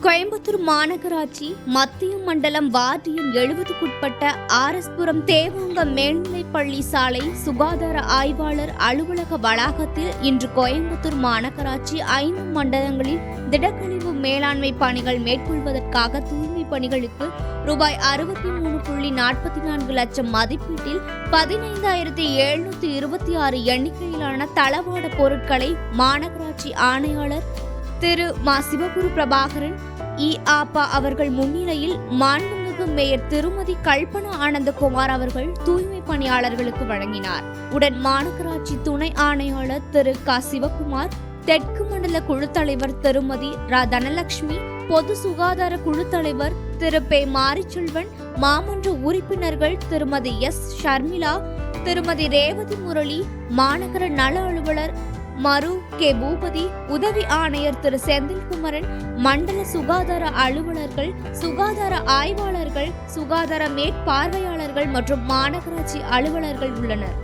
கோயம்புத்தூர் மாநகராட்சி மத்திய மண்டலம் வார்டு எண் எழுபதுக்குட்பட்ட ஆர்எஸ்புரம் தேவாங்க மேல்நிலைப்பள்ளி சாலை சுகாதார ஆய்வாளர் அலுவலக வளாகத்தில் இன்று கோயம்புத்தூர் மாநகராட்சி ஐந்து மண்டலங்களில் திடக்கழிவு மேலாண்மை பணிகள் மேற்கொள்வதற்காக தூய்மை பணிகளுக்கு ரூபாய் அறுபத்தி மூணு புள்ளி நாற்பத்தி நான்கு லட்சம் மதிப்பீட்டில் பதினைந்தாயிரத்தி எழுநூத்தி இருபத்தி ஆறு எண்ணிக்கையிலான தளவாட பொருட்களை மாநகராட்சி ஆணையாளர் திரு மா. சிவகுரு பிரபாகரன் இ ஆப்பா அவர்கள் முன்னிலையில் மாண்புமிகு மேயர் திருமதி கல்பனா ஆனந்தகுமார் அவர்கள் தூய்மை பணியாளர்களுக்கு வழங்கினார். உடன் மாநகராட்சி துணை ஆணையாளர் திரு க. சிவகுமார் தெற்கு மண்டல குழு தலைவர் திருமதி ரா. தனலட்சுமி பொது சுகாதார குழு தலைவர் திரு. பே. மாரிச்செல்வன் மாமன்ற உறுப்பினர்கள் திருமதி எஸ். ஷர்மிளா திருமதி ரேவதி முரளி மாநகர நல அலுவலர் மரு கே. பூபதி உதவி ஆணையர் திரு. செந்தில்குமரன் மண்டல சுகாதார அலுவலர்கள் சுகாதார ஆய்வாளர்கள் சுகாதார மேற்பார்வையாளர்கள் மற்றும் மாநகராட்சி அலுவலர்கள் உள்ளனர்.